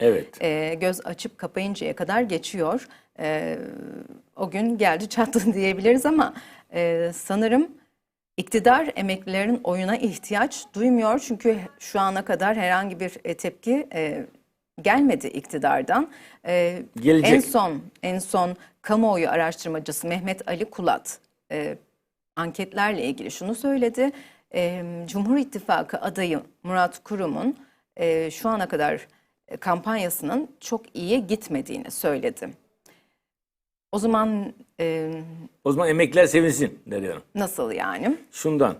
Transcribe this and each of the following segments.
Evet. E, göz açıp kapayıncaya kadar geçiyor. E, o gün geldi çattı diyebiliriz ama e, sanırım iktidar emeklilerin oyuna ihtiyaç duymuyor. Çünkü şu ana kadar herhangi bir e, tepki e, gelmedi iktidardan. E, Gelecek. En son en son kamuoyu araştırmacısı Mehmet Ali Kulat e, anketlerle ilgili şunu söyledi. E, Cumhur İttifakı adayı Murat Kurum'un e, şu ana kadar kampanyasının çok iyi gitmediğini söyledi. O zaman e, O zaman emekliler sevinsin Derya Hanım. nasıl yani? Şundan.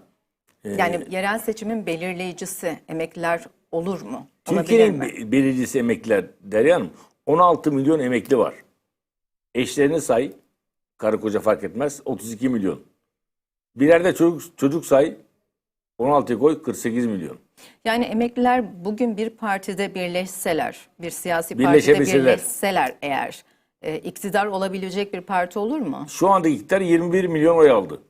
Ee, Yani yerel seçimin belirleyicisi emekliler olur mu? Türkiye'nin mi? be- belirlisi emekliler Derya Hanım 16 milyon emekli var. Eşlerini say, karı koca fark etmez 32 milyon. Birer de çocuk, çocuk say 16'ya koy 48 milyon. Yani emekliler bugün bir partide birleşseler, bir siyasi partide birleşseler eğer e, iktidar olabilecek bir parti olur mu? Şu anda iktidar 21 milyon oy aldı.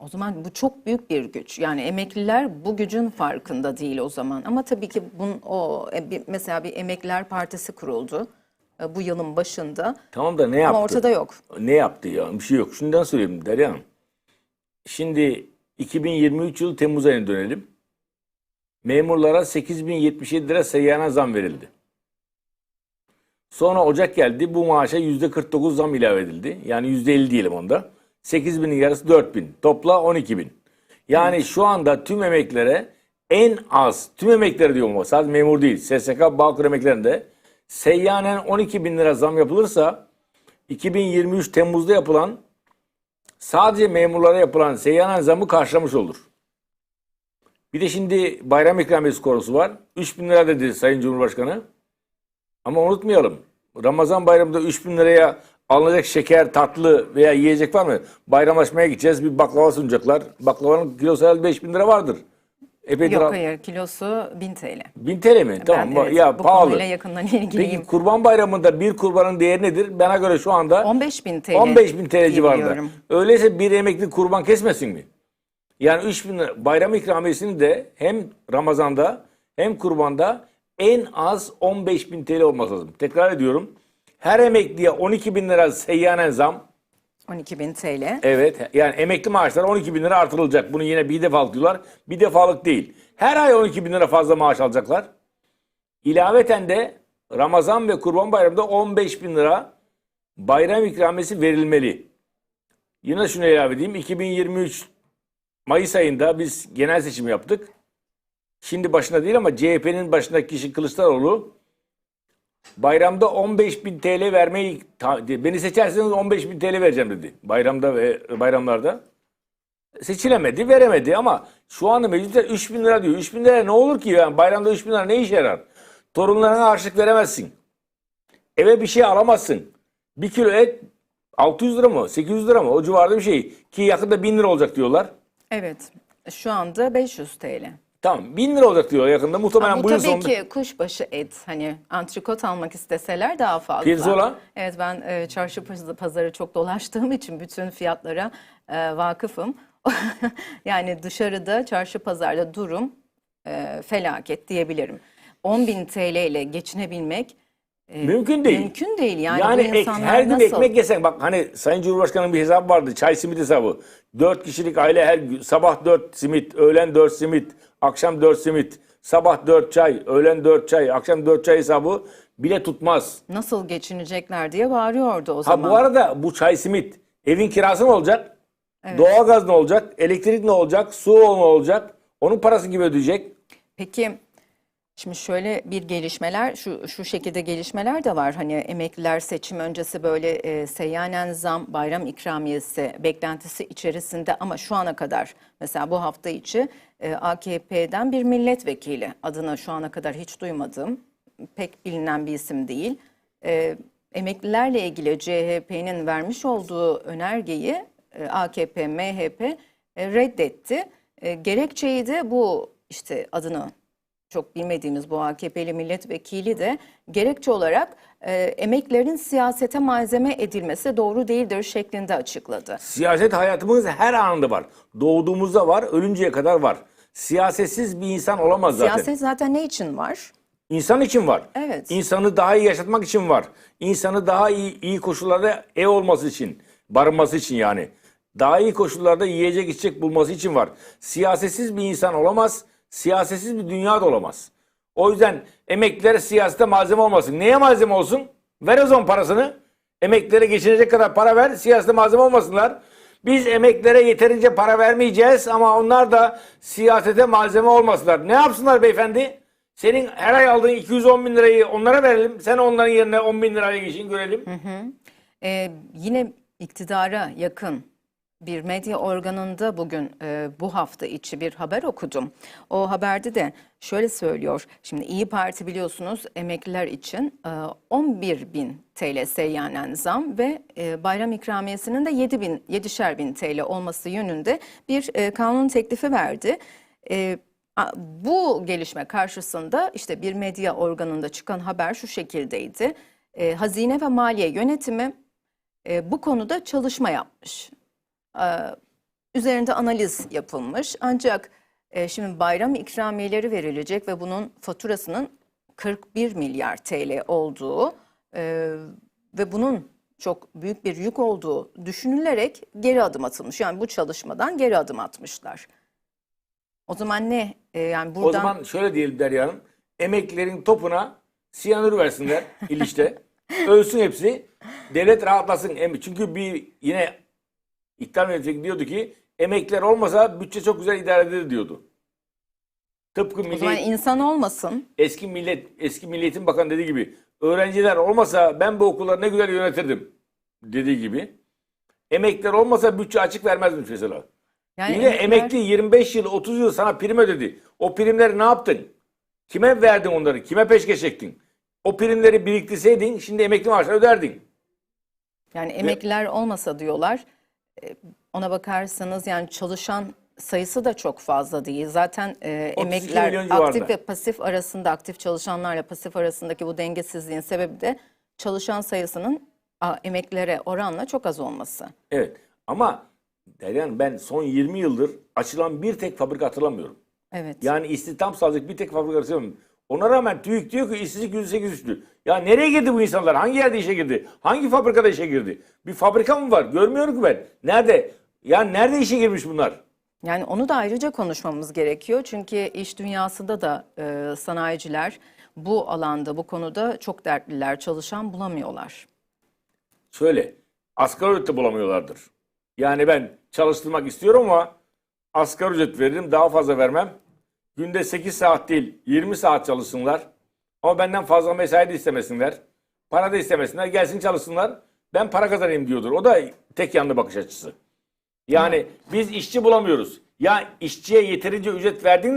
O zaman bu çok büyük bir güç. Yani emekliler bu gücün farkında değil o zaman. Ama tabii ki bunun o e, mesela bir emekliler partisi kuruldu e, bu yılın başında. Tamam da ne yaptı? Ama ortada yok. Ne yaptı ya? Bir şey yok. Şundan söyleyeyim Derya Hanım. Şimdi 2023 yılı Temmuz ayına dönelim. Memurlara 8077 lira seyyana zam verildi. Sonra Ocak geldi. Bu maaşa %49 zam ilave edildi. Yani %50 diyelim onda. 8000'in yarısı 4000. Topla 12000. Yani şu anda tüm emeklilere en az, tüm emeklilere diyorum ama sadece memur değil. SSK, Bağkur emeklerinde seyyanen 12 bin lira zam yapılırsa 2023 Temmuz'da yapılan sadece memurlara yapılan seyyanen zamı karşılamış olur. Bir de şimdi bayram ikramiyesi konusu var. 3 bin lira dedi Sayın Cumhurbaşkanı. Ama unutmayalım. Ramazan bayramında 3 bin liraya alınacak şeker, tatlı veya yiyecek var mı? Bayramlaşmaya gideceğiz. Bir baklava sunacaklar. Baklavanın kilosu herhalde 5 bin lira vardır. Epeydir. Yok al- hayır kilosu 1000 TL. 1000 TL mi? Tamam. Evet, ya bu pahalı. konuyla yakından ilgiliyim. Peki kurban bayramında bir kurbanın değeri nedir? Bana göre şu anda 15 bin TL. 15 bin TL diye civarında. biliyorum. Öyleyse bir emekli kurban kesmesin mi? Yani 3 bin lira bayram ikramiyesini de hem Ramazan'da hem kurbanda en az 15 bin TL olması lazım. Tekrar ediyorum. Her emekliye 12 bin lira seyyanen zam. 12 bin TL. Evet yani emekli maaşları 12 bin lira artırılacak. Bunu yine bir defalık diyorlar. Bir defalık değil. Her ay 12 bin lira fazla maaş alacaklar. İlaveten de Ramazan ve Kurban Bayramı'nda 15 bin lira bayram ikramiyesi verilmeli. Yine şunu ilave edeyim. 2023 Mayıs ayında biz genel seçim yaptık. Şimdi başında değil ama CHP'nin başındaki kişi Kılıçdaroğlu bayramda 15 bin TL vermeyi beni seçerseniz 15 bin TL vereceğim dedi. Bayramda ve bayramlarda. Seçilemedi, veremedi ama şu anda mecliste 3 bin lira diyor. 3 bin lira ne olur ki yani bayramda 3 bin lira ne işe yarar? Torunlarına harçlık veremezsin. Eve bir şey alamazsın. Bir kilo et 600 lira mı 800 lira mı o civarda bir şey. Ki yakında 1000 lira olacak diyorlar. Evet. Şu anda 500 TL. Tamam 1000 lira olacak diyor yakında. Muhtemelen Ha, bu bu yıl tabii sonunda. ki kuşbaşı et. Hani antrikot almak isteseler daha fazla. Pirzola? Evet ben e, çarşı paz- pazarı çok dolaştığım için bütün fiyatlara e, vakıfım. yani dışarıda çarşı pazarda durum e, felaket diyebilirim. 10 bin TL ile geçinebilmek e, Mümkün değil. Mümkün değil. Yani, Yani, ek- her gün nasıl? ekmek yesen bak hani Sayın Cumhurbaşkanı'nın bir hesabı vardı. Çay simit hesabı. 4 kişilik aile her gün sabah 4 simit, öğlen 4 simit, akşam 4 simit, sabah 4 çay, öğlen 4 çay, akşam 4 çay hesabı bile tutmaz. Nasıl geçinecekler diye bağırıyordu o Ha zaman. bu arada bu çay simit evin kirası ne olacak? Doğalgaz ne olacak? Elektrik ne olacak? Su ne olacak? Onun parası gibi ödeyecek. Peki şimdi şöyle bir gelişmeler şu şu şekilde gelişmeler de var. Hani emekliler seçim öncesi böyle e, seyyanen zam, bayram ikramiyesi beklentisi içerisinde ama şu ana kadar mesela bu hafta içi e, AKP'den bir milletvekili adını şu ana kadar hiç duymadığım pek bilinen bir isim değil. E, emeklilerle ilgili CHP'nin vermiş olduğu önergeyi e, AKP, MHP e, reddetti. E, gerekçeyi de bu işte adını çok bilmediğimiz bu AKP'li milletvekili de gerekçe olarak e, emeklerin siyasete malzeme edilmesi doğru değildir şeklinde açıkladı. Siyaset hayatımız her anında var. Doğduğumuzda var, ölünceye kadar var. Siyasetsiz bir insan olamaz zaten. Siyaset zaten ne için var? İnsan için var. Evet. İnsanı daha iyi yaşatmak için var. İnsanı daha iyi, iyi koşullarda ev olması için, barınması için yani. Daha iyi koşullarda yiyecek içecek bulması için var. Siyasetsiz bir insan olamaz. Siyasetsiz bir dünya da olamaz. O yüzden emekliler siyasete malzeme olmasın. Neye malzeme olsun? Ver o zaman parasını. Emeklilere geçinecek kadar para ver. Siyasete malzeme olmasınlar. Biz emeklilere yeterince para vermeyeceğiz ama onlar da siyasete malzeme olmasınlar. Ne yapsınlar beyefendi? Senin her ay aldığın 210 bin lirayı onlara verelim. Sen onların yerine 10 bin liraya geçin görelim. Ee, yine iktidara yakın bir medya organında bugün e, bu hafta içi bir haber okudum. O haberde de şöyle söylüyor. Şimdi İyi Parti biliyorsunuz emekliler için e, 11 bin TL seyyanen zam ve e, bayram ikramiyesinin de 7 bin, 7'şer bin TL olması yönünde bir e, kanun teklifi verdi. E, bu gelişme karşısında işte bir medya organında çıkan haber şu şekildeydi. E, Hazine ve Maliye Yönetimi e, bu konuda çalışma yapmış. E, üzerinde analiz yapılmış. Ancak e, şimdi bayram ikramiyeleri verilecek ve bunun faturasının 41 milyar TL olduğu e, ve bunun çok büyük bir yük olduğu düşünülerek geri adım atılmış. Yani bu çalışmadan geri adım atmışlar. O zaman ne? E, yani buradan O zaman şöyle diyelim Derya Hanım. Emeklilerin topuna siyanür versinler ilişte. Ölsün hepsi. Devlet rahatlasın. Çünkü bir yine iktidar milletvekili diyordu ki emekliler olmasa bütçe çok güzel idare edilir diyordu. Tıpkı o zaman milli, insan olmasın. eski millet eski Milliyetin Bakanı dediği gibi öğrenciler olmasa ben bu okulları ne güzel yönetirdim dediği gibi. Emekliler olmasa bütçe açık vermezmiş mesela. Yani de emekliler- emekli 25 yıl 30 yıl sana prim ödedi. O primleri ne yaptın? Kime verdin onları? Kime peşkeş çektin? O primleri biriktirseydin şimdi emekli maaşları öderdin. Yani emekliler olmasa diyorlar. Ona bakarsanız yani çalışan sayısı da çok fazla değil. Zaten e, 32 emekliler milyon civarında. aktif ve pasif arasında aktif çalışanlarla pasif arasındaki bu dengesizliğin sebebi de çalışan sayısının a, emeklilere oranla çok az olması. Evet ama Deryan ben son 20 yıldır açılan bir tek fabrika hatırlamıyorum. Evet. Yani istihdam sağlayacak bir tek fabrika hatırlamıyorum. Ona rağmen TÜİK diyor ki işsizlik %8 düştü. Ya nereye girdi bu insanlar? Hangi yerde işe girdi? Hangi fabrikada işe girdi? Bir fabrika mı var? Görmüyorum ki ben. Nerede? Ya nerede işe girmiş bunlar? Yani onu da ayrıca konuşmamız gerekiyor. Çünkü iş dünyasında da e, sanayiciler bu alanda, bu konuda çok dertliler. Çalışan bulamıyorlar. Şöyle, asgari ücret de bulamıyorlardır. Yani ben çalıştırmak istiyorum ama asgari ücret veririm, daha fazla vermem. Günde 8 saat değil, 20 saat çalışsınlar. Ama benden fazla mesai de istemesinler. Para da istemesinler, gelsin çalışsınlar. Ben para kazanayım diyordur. O da tek yanlı bakış açısı. Yani biz işçi bulamıyoruz. Ya işçiye yeterince ücret verdin